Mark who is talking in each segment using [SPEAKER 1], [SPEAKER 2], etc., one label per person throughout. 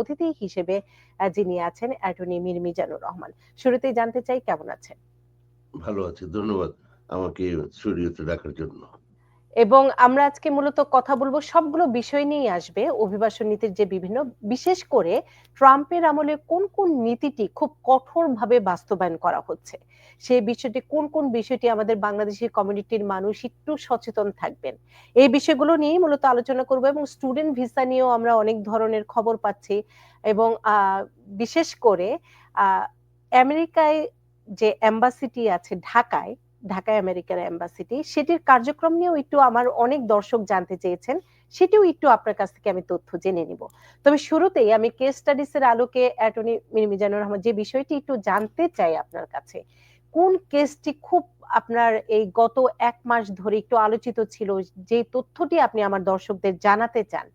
[SPEAKER 1] অতিথি হিসেবে যিনি আছেন অ্যাটর্নি মীর মিজানুর রহমান। শুরুতেই জানতে চাই কেমন আছেন?
[SPEAKER 2] ভালো আছি, ধন্যবাদ আমাকে স্টুডিওতে ডাকার জন্য।
[SPEAKER 1] এবং আমরা আজকে মূলত কথা বলব সবগুলো বিষয় নিয়েই আসবে অভিবাসন নীতির যে বিভিন্ন, বিশেষ করে ট্রাম্পের আমলে কোন কোন নীতিটি খুব কঠোরভাবে বাস্তবায়ন করা হচ্ছে? সেই বিষয়টি কোন কোন বিষয়টি আমাদের বাংলাদেশি কমিউনিটির মানুষ একটু সচেতন থাকবেন? এই বিষয়গুলো নিয়েই মূলত আলোচনা করব এবং স্টুডেন্ট ভিসা নিয়েও আমরা অনেক ধরনের খবর পাচ্ছি এবং বিশেষ করে আমেরিকায় যে এম্বাসিটি আছে ঢাকায় ঢাকায় আমেরিকার এম্বাসিটি, সেটির কার্যক্রম নিয়েও একটু আমার অনেক দর্শক জানতে চেয়েছেন, সেটিও একটু আপনার কাছ থেকে আমি তথ্য জেনে নিব। তবে শুরুতেই আমি কেস স্টাডিজ এর আলোকে অ্যাটর্নি মিজানুর রহমান যে বিষয়টি একটু জানতে চাই আপনার কাছে, কোন কেসটি খুব আপনার এই গত এক মাস ধরে একটু আলোচিত ছিল, যে তথ্যটি আপনি আমার দর্শকদের জানাতে চান,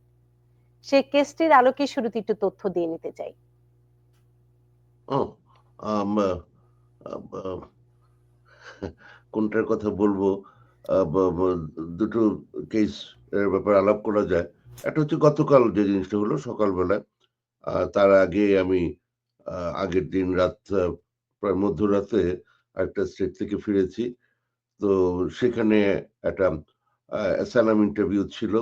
[SPEAKER 1] সেই কেসটির আলোকে শুরুতে একটু তথ্য দিয়ে নিতে চাই।
[SPEAKER 2] ও কোনটার কথা বলব দুটো কেস এর ব্যাপারে আলাপ করা যায়। একটা হচ্ছে গতকাল যে জিনিসটা হলো সকালবেলা তার আগে আমি আগের দিন রাত প্রায় মধ্যরাতে একটা স্টেট থেকে ফিরেছি। তো সেখানে একটা অ্যাসালাম ইন্টারভিউ ছিল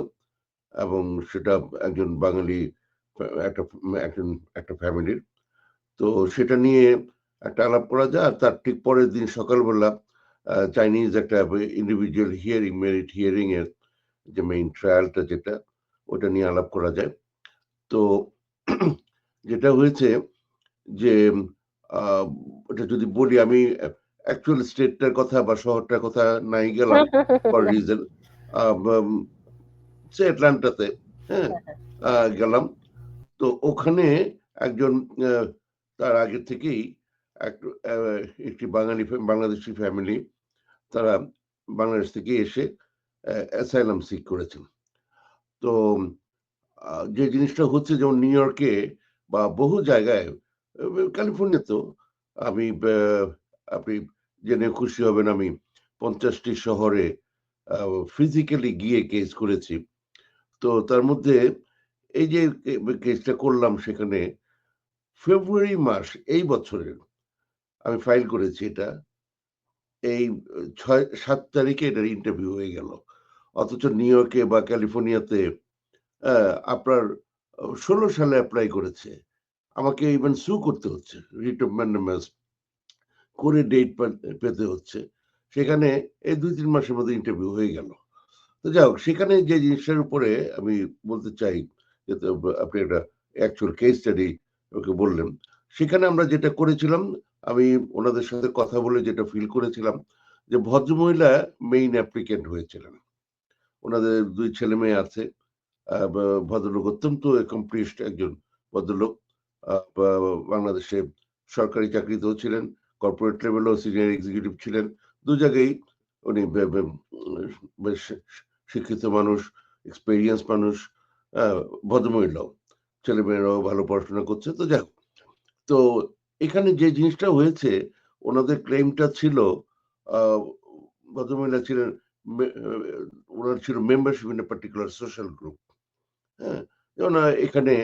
[SPEAKER 2] এবং সেটা একজন বাঙালি, একটা, একজন, একটা ফ্যামিলির তো সেটা নিয়ে একটা আলাপ করা যায়, আর তার ঠিক পরের দিন সকালবেলা চাইনিজ একটা ইন্ডিভিজুয়াল হিয়ারিং মেরিট হিয়ারিং এর যে মেইন ট্রায়ালটা যেটা ওটা নিয়ে আলাপ করা যায় তো যেটা হয়েছে যে ওটা যদি বলি আমি অ্যাকচুয়াল স্টেটটার কথা বা শহরটার কথা নাই গেলাম ফর রিজন সে অ্যাটলান্টাতে হ্যাঁ গেলাম তো ওখানে একজন তার আগে থেকেই একটি বাঙালি বাংলাদেশি ফ্যামিলি তারা বাংলাদেশ থেকে এসে অ্যাসাইলাম সিক করেছেন। তো যে জিনিসটা হচ্ছে যেমন নিউ ইয়র্কে বা বহু জায়গায় আহ, ক্যালিফোর্নিয়াতেও আমি আপনি জেনে খুশি হবেন আমি পঞ্চাশটি শহরে ফিজিক্যালি গিয়ে কেস করেছি। তো তার মধ্যে এই যে কেসটা করলাম সেখানে ফেব্রুয়ারি মাস এই বছরের আমি ফাইল করেছি এটা। এই ছয়, সাত তারিখে এটার ইন্টারভিউ হয়ে গেল। অথচ নিউ ইয়র্কে বা ক্যালিফোর্নিয়াতে আপনার ষোলো সালে অ্যাপ্লাই করেছে। আমাকে ইভেন সু করতে হচ্ছে করে ডেট পেতে হচ্ছে। সেখানে এই দুই, তিন মাসের মধ্যে ইন্টারভিউ হয়ে গেল। তো যাই হোক, সেখানে যে জিনিসটার উপরে আমি বলতে চাই, যে আপনি একটা অ্যাকচুয়াল কেস স্টাডি ওকে বললেন। সেখানে আমরা যেটা করেছিলাম আমি ওনাদের সাথে কথা বলে যেটা ফিল করেছিলাম যে ভদ্রমহিলা মেইন অ্যাপ্লিকেন্ট হয়েছিলেন। ওনাদের দুই ছেলে মেয়ে আছে ভদ্রলোক অত্যন্ত অ্যাকমপ্লিশড একজন ভদ্রলোক বাংলাদেশে সরকারি চাকরিতেও ছিলেন কর্পোরেট লেভেলেও সিনিয়র এক্সিকিউটিভ ছিলেন। দু জায়গায় উনি বেশ শিক্ষিত মানুষ এক্সপেরিয়েন্স মানুষ ভদ্রমহিলাও। ছেলেমেয়েরাও ভালো পড়াশোনা করছে, তো যাক তো এখানে যে জিনিসটা হয়েছে, ওনাদের ক্লেমটা ছিল ভদ্রমহিলা ছিলেন ওনার ছিল membership in particular social group হ্যাঁ? যেমন এখানে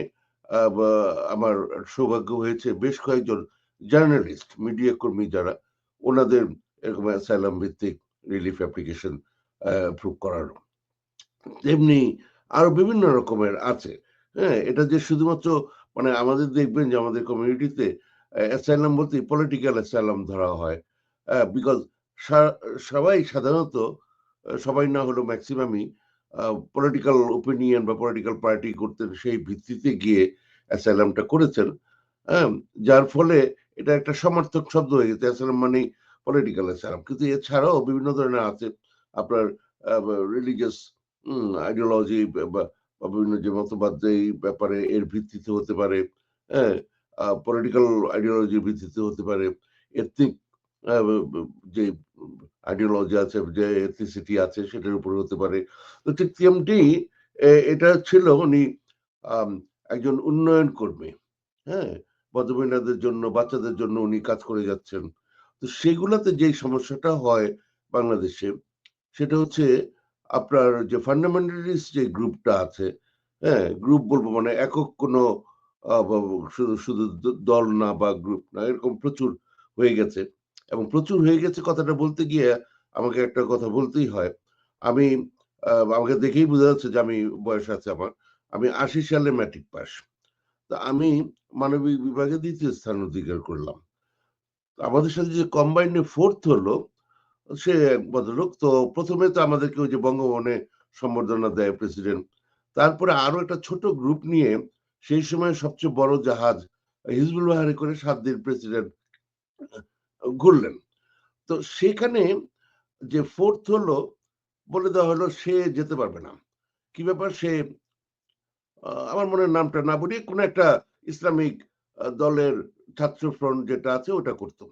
[SPEAKER 2] আমার সৌভাগ্য হয়েছে, বেশ কয়েকজন জার্নালিস্ট মিডিয়া কর্মী যারা, ওনাদের এরকম অ্যাসাইলাম ভিত্তিক রিলিফ অ্যাপ্লিকেশন অ্যাপ্রুভ করানো। তেমনি আরও বিভিন্ন রকমের আছে হ্যাঁ? এটা যে শুধুমাত্র মানে আমাদের দেখবেন যে আমাদের কমিউনিটিতে অ্যাসাইলাম বলতে পলিটিক্যাল অ্যাসাইলাম ধরা হয়। বিকজ সবাই সাধারণত সবাই না হলেও ম্যাক্সিমামই পলিটিক্যাল ওপিনিয়ন বা পলিটিক্যাল পার্টি করতেন সেই ভিত্তিতে গিয়ে অ্যাসাইলামটা করেছেন। যার ফলে এটা একটা সমর্থক শব্দ হয়ে গেছে অ্যাসাইলাম মানে পলিটিক্যাল অ্যাসাইলাম কিন্তু এছাড়াও বিভিন্ন ধরনের আছে, আপনার রিলিজিয়াস আইডিওলজি বা বিভিন্ন যে মতবাদ এই ব্যাপারে এর ভিত্তিতে হতে পারে হ্যাঁ পলিটিক্যাল আইডিওলজির ভিত্তিতে হতে পারে এথনিক যে আইডিওলজি আছে, যে এথনিসিটি আছে, সেটার উপর হতে পারে। তো ঠিক তেমনি এটা ছিল উনি একজন উন্নয়ন কর্মী হ্যাঁ? ভদ্রমহিলাদের জন্য, বাচ্চাদের জন্য উনি কাজ করে যাচ্ছেন। তো সেগুলাতে যে সমস্যাটা হয় বাংলাদেশে, সেটা হচ্ছে আপনার যে ফান্ডামেন্টালিস্ট যে গ্রুপটা আছে হ্যাঁ? গ্রুপ বলব মানে একক কোনো শুধু শুধু দল না বা গ্রুপ না, এরকম প্রচুর হয়ে গেছে। এবং প্রচুর হয়ে গেছে কথাটা বলতে গিয়ে আমাকে একটা কথা বলতেই হয়। আমি আমাকে দেখেই বোঝা যাচ্ছে যে আমি বয়স আছে আমার। আমি আশি সালে ম্যাট্রিক পাস তা আমি মানবিক বিভাগে দ্বিতীয় স্থান অধিকার করলাম। আমাদের সাথে যে কম্বাইন্ডে ফোর্থ হলো, সে ভদ্রলোক, তো প্রথমে তো আমাদেরকে ওই যে বঙ্গভবনে সম্বর্ধনা দেয় প্রেসিডেন্ট তারপরে আরও একটা ছোট গ্রুপ নিয়ে সেই সময় সবচেয়ে বড় জাহাজ হিজবুল বাহারি করে সাত দিন প্রেসিডেন্ট ঘুরলেন। তো সেখানে যে ফোর্থ হলো, বলে দেওয়া হলো সে যেতে পারবে না। কি ব্যাপার? সে আমার মনে নামটা না বলি কোন একটা ইসলামিক দলের ছাত্র ফ্রন্ট যেটা আছে ওটা করতো।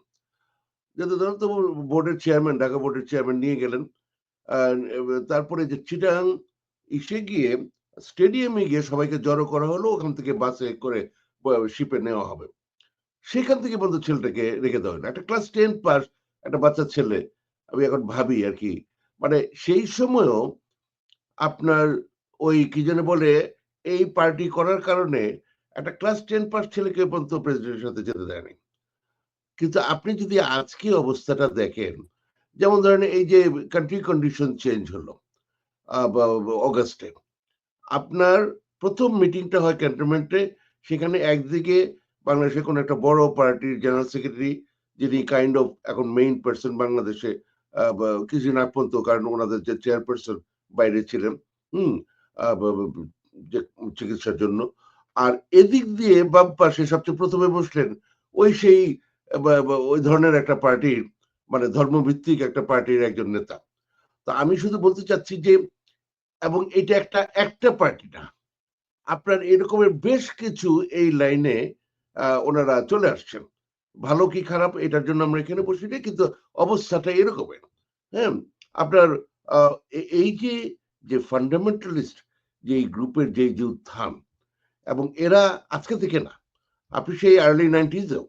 [SPEAKER 2] যেতে ধরুন তো বোর্ডের চেয়ারম্যান, ঢাকা বোর্ডের চেয়ারম্যান নিয়ে গেলেন। তারপরে যে চিটাং ইসে গিয়ে স্টেডিয়ামে গিয়ে সবাইকে জড়ো করা হলো, ওখান থেকে বাসে করে শিপে নেওয়া হবে। সেখান থেকে বন্ধু ছেলেটাকে রেখে দেওয়া হলো। একটা ক্লাস টেন পাস একটা বাচ্চা ছেলে, আমি এখন ভাবি আর কি। মানে সেই সময়ও আপনার ওই কি যেন বলে, এই পার্টি করার কারণে একটা ক্লাস টেন পাস ছেলেকে পর্যন্ত প্রেসিডেন্টের সাথে যেতে দেয়নি। কিন্তু আপনি যদি আজকে অবস্থাটা দেখেন, যেমন ধরেন এই যে কান্ট্রি কন্ডিশন চেঞ্জ হলো অগাস্টে। আপনার প্রথম মিটিংটা হয় ক্যান্টনমেন্টে সেখানে একদিকে বাংলাদেশের কোন একটা বড় পার্টির জেনারেল সেক্রেটারি যিনি কাইন্ড অফ এখন মেইন পার্সন বাংলাদেশে কিছুদিন আগ পর্যন্ত কারণ ওনাদের যে চেয়ারপারসন বাইরে ছিলেন, হুম চিকিৎসার জন্য। আর এদিক দিয়ে বাম পাশে সবচেয়ে প্রথমে বসলেন ওই সেই ওই ধরনের একটা পার্টির মানে ধর্মভিত্তিক একটা পার্টির একজন নেতা। তো আমি শুধু বলতে চাচ্ছি যে এবং এটা একটা একটা পার্টি না। আপনার এরকমের বেশ কিছু এই লাইনে ওনারা চলে আসছেন। ভালো কি খারাপ এটার জন্য আমরা এখানে বসি না কিন্তু অবস্থাটা এরকমের। হ্যাঁ আপনার এই যে যে ফান্ডামেন্টালিস্ট যে গ্রুপের যে যে উত্থান, এবং এরা আজকে থেকে না, আপনি সেই আর্লি নাইনটিজেও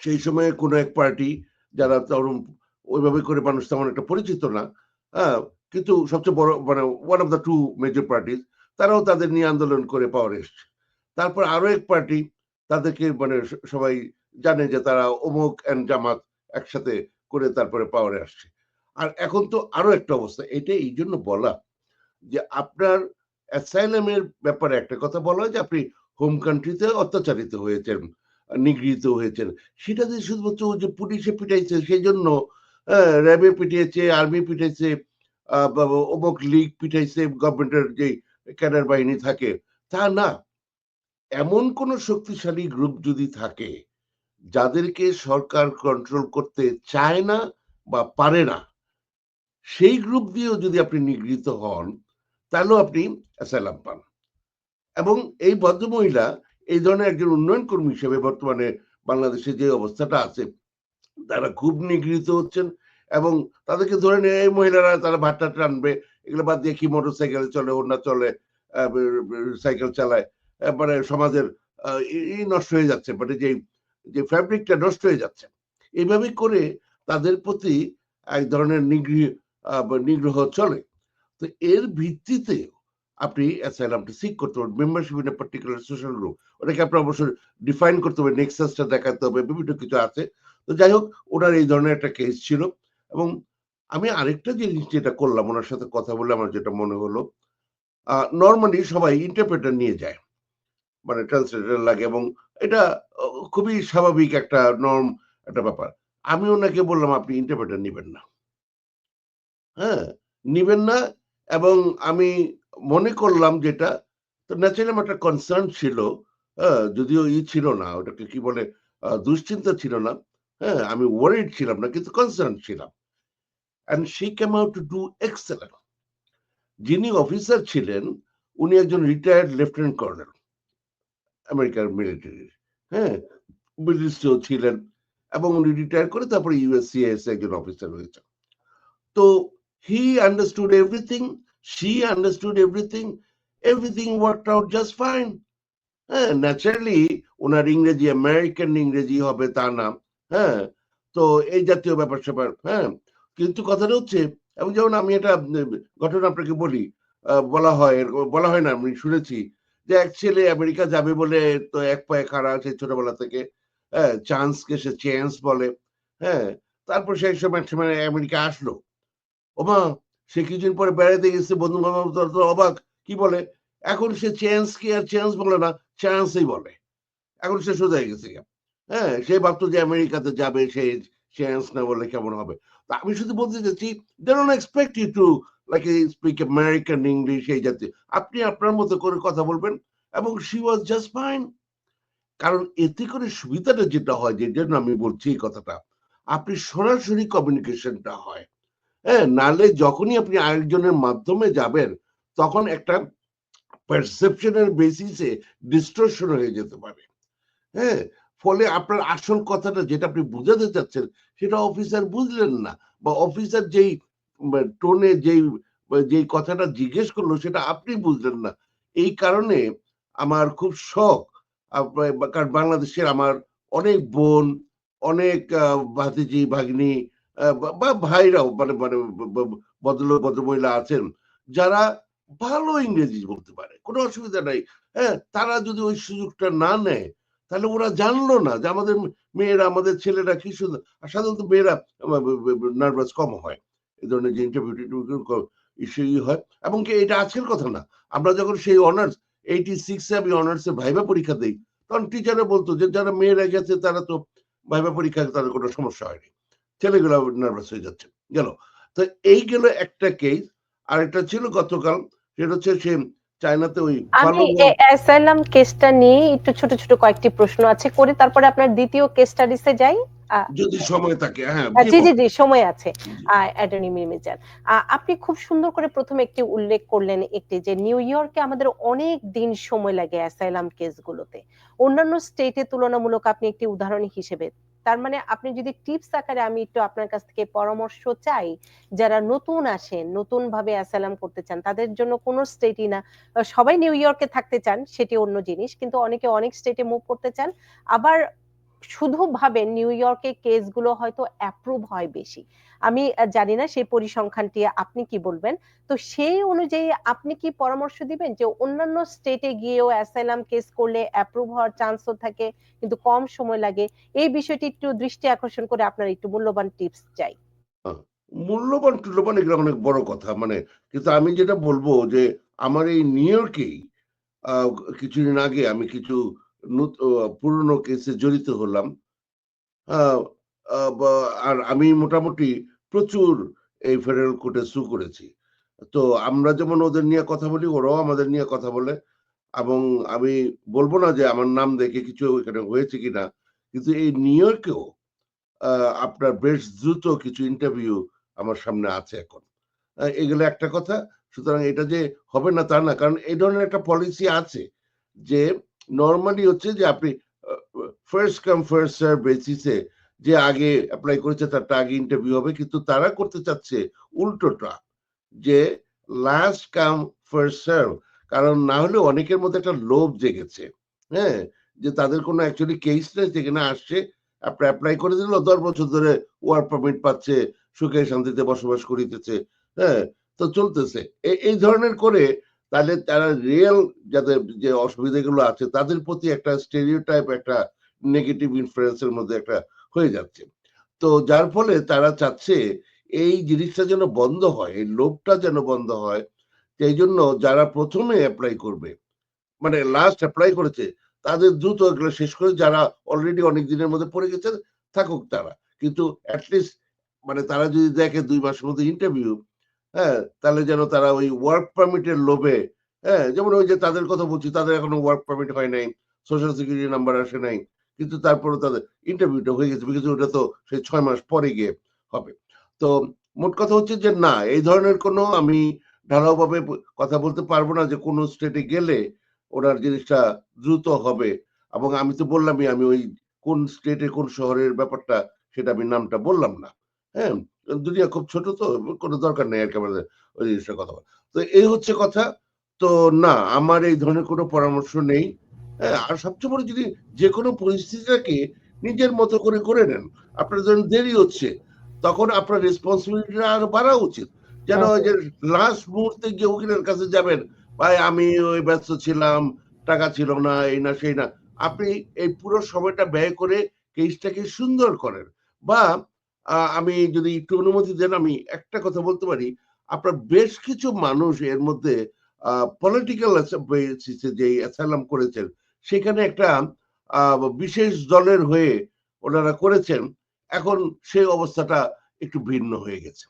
[SPEAKER 2] সেই সময়ে কোনো এক পার্টি যারা তরুণ, ওইভাবে করে মানুষ তেমন একটা পরিচিত না কিন্তু সবচেয়ে বড় মানে one of the two major parties তারাও তাদের নিয়ে আন্দোলন করে পাওয়ার এসছে। তারপর আরও এক পার্টি তাদেরকে মানে সবাই জানে যে তারা অমুক অ্যান্ড জামাত একসাথে করে তারপরে পাওয়ারে আসছে। আর এখন তো আরও একটা অবস্থা, এটা এই জন্য বলা যে আপনার অ্যাসাইলামের ব্যাপারে একটা কথা বলা হয় যে আপনি হোম কান্ট্রিতে অত্যাচারিত হয়েছেন, নিগৃহীত হয়েছেন, সেটা যে শুধুমাত্র যে পুলিশে পিটাইছে সেই জন্য র্যাবে পিটিয়েছে, আর্মি বা অমুক লীগ পিটাইছে, গভর্নমেন্টের যে ক্যাডার বাহিনী থাকে, তা না। এমন কোন শক্তিশালী গ্রুপ যদি থাকে, যাদেরকে সরকার কন্ট্রোল করতে চায় না বা পারে না, সেই গ্রুপ দিয়েও যদি আপনি নিগৃহীত হন, তাহলেও আপনি অ্যাসাইলাম পান। এবং এই ভদ্রমহিলা, এই ধরনের একজন উন্নয়ন কর্মী হিসেবে বর্তমানে বাংলাদেশে যে অবস্থাটা আছে, তারা খুব নিগৃহীত হচ্ছেন এবং তাদেরকে ধরে নিয়ে এই মহিলারা তারা ভাট্টা টানবে, এগুলো বাদ দিয়ে কি মোটর সাইকেল চলে ওনা চলে সাইকেল চালায় মানে সমাজের ই নষ্ট হয়ে যাচ্ছে মানে যে যে ফ্যাব্রিকটা নষ্ট হয়ে যাচ্ছে। এইভাবে করে তাদের প্রতি এক ধরনের নিগৃহ নিগ্রহ চলে। তো এর ভিত্তিতে আপনি অ্যাসাইলামটা সিক করতে পারবেন membership in particular social group ওটাকে আপনার অবশ্যই ডিফাইন করতে হবে নেক্সাসটা দেখাতে হবে, বিভিন্ন কিছু আছে। তো যাই হোক, ওনার এই ধরনের একটা কেস ছিল। এবং আমি আরেকটা জিনিস যেটা করলাম, ওনার সাথে কথা বলে আমার যেটা মনে হলো নর্মালি সবাই ইন্টারপ্রেটার নিয়ে যায়। মানে ট্রান্সলেটার লাগে এবং এটা খুবই স্বাভাবিক একটা নর্ম একটা ব্যাপার। আমি ওনাকে বললাম, আপনি ইন্টারপ্রেটার নেবেন না। হ্যাঁ নিবেন না এবং আমি মনে করলাম যেটা, তো ন্যাচারালি আমার একটা কনসার্ন ছিল যদিও ই ছিল না, ওটাকে কি বলে দুশ্চিন্তা ছিল না। হ্যাঁ আমি ওয়ারিড ছিলাম না, কিন্তু কনসার্ন ছিলাম। And she came out to do excellent যিনি অফিসার ছিলেন, উনি একজন রিটায়ার্ড লেফটেন্যান্ট কর্নেল আমেরিকার মিলিটারির হ্যাঁ? মিলিটারিও ছিলেন এবং উনি রিটায়ার করে তারপরে ইউএসসিএস একজন অফিসার হয়েছে তো he understood everything she understood everything everything work out just fine হ্যাঁ ন্যাচারালি ওনার ইংরেজি আমেরিকান ইংরেজি হবে তা না। হ্যাঁ তো এই জাতীয় ব্যাপার স্যাপার হ্যাঁ। কিন্তু কথাটা হচ্ছে, এবং যেমন আমি এটা ঘটনা আপনাকে বলি বলা হয় বলা হয় না, আমি শুনেছি যে এক ছেলে আমেরিকা যাবে বলে তো এক পায়ে খাড়া আছে ছোটবেলা থেকে হ্যাঁ চান্সকে সে চেঞ্জ বলে হ্যাঁ তারপর সেই সময় সময় আমেরিকা আসলো। ওমা, সে কিছুদিন পরে বেড়াতে গেছে বন্ধু বান্ধব অবাক, কি বলে? এখন সে চেঞ্জ কি আর চেঞ্জ বলে না, চান্সই বলে। এখন সে সোজা গেছে। হ্যাঁ সে ভাবতো যে আমেরিকাতে যাবে, সে চান্স না বলে কেমন হবে? আমি শুধু বলতে চাচ্ছি they don't expect you to like speak American English এই জাতীয়। আপনি আপনার মতো করে কথা বলবেন এবং শি ওয়াজ জাস্ট ফাইন কারণ এতে করে সুবিধাটা যেটা হয়, যে জন্য আমি বলছি এই কথাটা, আপনি সরাসরি কমিউনিকেশনটা হয়। হ্যাঁ নালে যখনই আপনি আরেকজনের মাধ্যমে যাবেন, তখন একটা পারসেপশনের বেসিসে ডিস্ট্রশন হয়ে যেতে পারে। হ্যাঁ ফলে আপনার আসল কথাটা যেটা আপনি বুঝাতে চাচ্ছেন, সেটা অফিসার বুঝলেন না বা অফিসার যেই টোনে যেই যেই কথাটা জিজ্ঞেস করল সেটা আপনি বুঝলেন না। এই কারণে আমার খুব শখ কারণ বাংলাদেশের আমার অনেক বোন, অনেক ভাতিজি, ভাগ্নি বা- ভাইরাও মানে মানে ব- ব- ভদ্রলোক, ভদ্রমহিলা আছেন, যারা ভালো ইংরেজি বলতে পারে, কোনো অসুবিধা নাই। হ্যাঁ তারা যদি ওই সুযোগটা না নেয় তাহলে ওরা জানলো না যে আমাদের মেয়েরা, আমাদের ছেলেরা কি সুন্দর সাধারণত মেয়েরা নার্ভাস কম হয়। এই ধরনের যে ইন্টারভিউ হয়। এবং কি এটা আজকের কথা না। আমরা যখন সেই অনার্স এইটি সিক্সে আমি অনার্সে ভাইবা পরীক্ষা দিই, তখন টিচারে বলতো যে যারা মেয়েরা গেছে তারা তো ভাইবা পরীক্ষা তাদের কোনো সমস্যা হয়নি। ছেলেগুলো নার্ভাস হয়ে যাচ্ছে। গেল। তো এই গেল একটা কেস আর একটা ছিল গতকাল, সেটা হচ্ছে সে চায়নাতে ওই
[SPEAKER 1] আমি অ্যাসাইলাম কেসটা নিয়ে একটু ছোট ছোট কয়েকটি প্রশ্ন আছে করি তারপরে আপনার দ্বিতীয় কেস স্টাডিসে যাই।
[SPEAKER 2] যদি সময় থাকে হ্যাঁ
[SPEAKER 1] জি জি জি সময় আছে। অ্যাটর্নি মিমিজান। আপনি খুব সুন্দর করে প্রথমে একটি উল্লেখ করলেন একটি যে নিউ ইয়র্কে আমাদের অনেক দিন সময় লাগে অ্যাসাইলাম কেসগুলোতে অন্যান্য স্টেটে তুলনামূলক আপনি একটি উদাহরণ হিসেবে তার মানে আপনি যদি টিপস আকারে আমি একটু আপনার কাছ থেকে পরামর্শ চাই, যারা নতুন আসেন নতুন ভাবে অ্যাসালাম করতে চান, তাদের জন্য কোন স্টেটই না। সবাই নিউ ইয়র্কে থাকতে চান, সেটি অন্য জিনিস, কিন্তু অনেকে অনেক স্টেটে মুভ করতে চান। আবার শুধু ভাবেন নিউ ইয়র্কে কেসগুলো হয়তো অ্যাপ্রুভ হয় বেশি। আমি জানি না সেই পরিসংখ্যানটি আপনি কি বলবেন? তো সেই অনুযায়ী আপনি কি পরামর্শ দিবেন যে অন্যান্য স্টেটে গিয়েও অ্যাসাইলাম কেস করলে অ্যাপ্রুভ হওয়ার চান্সও থাকে, কিন্তু কম সময় লাগে? এই বিষয়টি একটু দৃষ্টি আকর্ষণ করে আপনার একটু মূল্যবান টিপস চাই।
[SPEAKER 2] মূল্যবান টুল্যবান এগুলো অনেক বড় কথা মানে কিন্তু আমি যেটা বলব যে আমার এই নিউ ইয়র্কেই কিছুদিন আগে আমি কিছু পুরনো কেসে জড়িত হলাম। আর আমি মোটামুটি প্রচুর এই ফেডারেল কোর্টে সু করেছি। তো আমরা যেমন ওদের নিয়ে কথা বলি, ওরাও আমাদের নিয়ে কথা বলে এবং আমি বলব না যে আমার নাম দেখে কিছু এখানে হয়েছে কিনা, কিন্তু এই নিউ ইয়র্কেও আপনার বেশ দ্রুত কিছু ইন্টারভিউ আমার সামনে আছে এখন। এগুলো একটা কথা, সুতরাং এটা যে হবে না তা না, কারণ এই ধরনের একটা পলিসি আছে যে নর্মালি হচ্ছে যে আপনি ফার্স্ট কাম ফার্স্ট সার্ভ বেসিসে যে আগে অ্যাপ্লাই করেছে তারটা আগে ইন্টারভিউ হবে, কিন্তু তারা করতে চাচ্ছে উল্টোটা যে লাস্ট কাম ফার্স্ট সার্ভ কারণ না হলে অনেকের মধ্যে একটা লোভ জেগেছে হ্যাঁ? যে তাদের কোনো অ্যাকচুয়ালি কেস নেই যেখানে আসছে, আপনি অ্যাপ্লাই করে দিল দশ বছর ধরে ওয়ার্ক পারমিট পাচ্ছে, সুখে শান্তিতে বসবাস করিতেছে হ্যাঁ? তো চলতেছে। এই ধরনের করে তাহলে তারা রিয়েল যাদের যে অসুবিধাগুলো আছে, তাদের প্রতি একটা স্টেরিওটাইপ একটা নেগেটিভ ইনফ্লুয়েন্সের মধ্যে একটা হয়ে যাচ্ছে। তো যার ফলে তারা চাচ্ছে এই জিনিসটা যেন বন্ধ হয়, এই লোভটা যেন বন্ধ হয়। সেই জন্য যারা প্রথমে অ্যাপ্লাই করবে মানে লাস্ট অ্যাপ্লাই করেছে, তাদের দ্রুত এগুলো শেষ করে যারা অলরেডি অনেক দিনের মধ্যে পড়ে গেছে থাকুক তারা। কিন্তু অ্যাটলিস্ট মানে তারা যদি দেখে দুই মাসের মধ্যে ইন্টারভিউ হ্যাঁ তাহলে যেন তারা ওই ওয়ার্ক পারমিটের লোভে হ্যাঁ যেমন ওই যে তাদের কথা বলছি, তাদের এখনও ওয়ার্ক পারমিট হয় নাই সোশ্যাল সিকিউরিটি নাম্বার আসে নাই, কিন্তু তারপরে তাদের ইন্টারভিউটা হয়ে গেছে বিকজ ওটা তো সেই ছয় মাস পরে গিয়ে হবে। তো মোট কথা হচ্ছে যে না, এই ধরনের কোনো আমি ঢালাওভাবে কথা বলতে পারব না যে কোনো স্টেটে গেলে ওনার জিনিসটা দ্রুত হবে, এবং আমি তো বললামই, আমি ওই কোন স্টেটে কোন শহরের ব্যাপারটা, সেটা আমি নামটা বললাম না হ্যাঁ। দুনিয়া খুব ছোট তো, কোনো দরকার নেই আর কি আমাদের ওই জিনিসটা কথা তো এই হচ্ছে কথা। তো না, আমার এই ধরনের কোনো পরামর্শ নেই। হ্যাঁ আর সবচেয়ে বড় যদি যে কোনো পরিস্থিতিটাকে নিজের মতো করে করে নেন, আপনার যখন দেরি হচ্ছে, তখন আপনার রেসপন্সিবিলিটিটা আরও বাড়া উচিত। যেন ওই যে লাস্ট মুহূর্তে গিয়ে উকিলের কাছে যাবেন, ভাই, আমি ওই ব্যস্ত ছিলাম, টাকা ছিল না, এই না, সেই না। আপনি এই পুরো সময়টা ব্যয় করে কেসটাকে সুন্দর করেন। বা আমি যদি একটু অনুমতি দেন, আমি একটা কথা বলতে পারি। আপনার বেশ কিছু মানুষ এর মধ্যে পলিটিক্যাল যে অ্যাসাইলাম করেছেন, সেখানে একটা বিশেষ দলের হয়ে ওনারা করেছেন। এখন সেই অবস্থাটা একটু ভিন্ন হয়ে গেছে।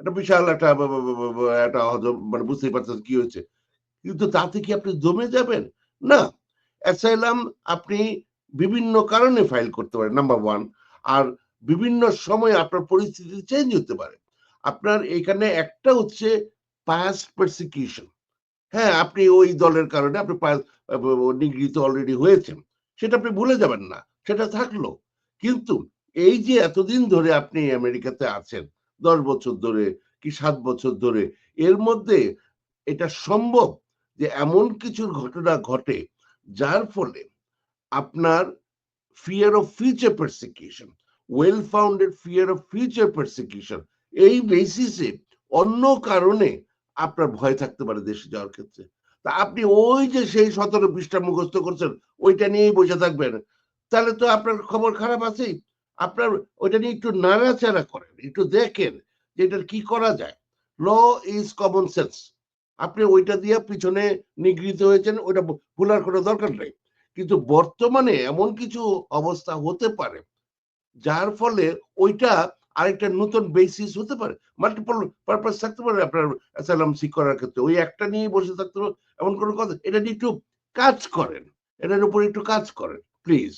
[SPEAKER 2] একটা বিশাল একটা একটা মানে বুঝতেই পারছেন কি হয়েছে। কিন্তু তাতে কি আপনি জমে যাবেন? না। অ্যাসাইলাম আপনি বিভিন্ন কারণে ফাইল করতে পারেন নাম্বার ওয়ান আর বিভিন্ন সময় আপনার পরিস্থিতি চেঞ্জ হতে পারে। আপনার এখানে একটা হচ্ছে পাস্ট পারসিকিউশন হ্যাঁ আপনি ওই দলের কারণে আপনি নিগৃহীত অলরেডি হয়েছেন। সেটা আপনি ভুলে যাবেন না, সেটা থাকল। কিন্তু এই যে এতদিন ধরে আপনি আমেরিকাতে আছেন, দশ বছর ধরে কি সাত বছর ধরে, এর মধ্যে এটা সম্ভব যে এমন কিছু ঘটনা ঘটে যার ফলে আপনার fear of future persecution well founded fear of future persecution এই বেসিসে অন্য কারণে আপনার ভয় থাকতে পারে দেশে যাওয়ার ক্ষেত্রে। তা আপনি ওই যে সেই সতেরো পৃষ্ঠা মুখস্থ করছেন, ওইটা নিয়েই বসে থাকবেন। তাহলে তো আপনার খবর খারাপ আছেই। আপনার ওইটা নিয়ে একটু নাড়াচাড়া করেন, একটু দেখেন যে এটার কি করা যায়। ল ইজ কমন সেন্স আপনি ওইটা দিয়ে পিছনে নিগৃহীত হয়েছেন, ওইটা ভুলার কোনো দরকার নেই। কিন্তু বর্তমানে এমন কিছু অবস্থা হতে পারে যার ফলে ওইটা আরেকটা নতুন বেসিস হতে পারে। মাল্টিপল পারপাস থাকতে পারে আপনার অ্যাসাইলাম সিক করার ক্ষেত্রে। ওই একটা নিয়ে বসে থাকতে এমন কোনো কথা। এটা নিয়ে একটু কাজ করেন। এটার উপর একটু কাজ করেন প্লিজ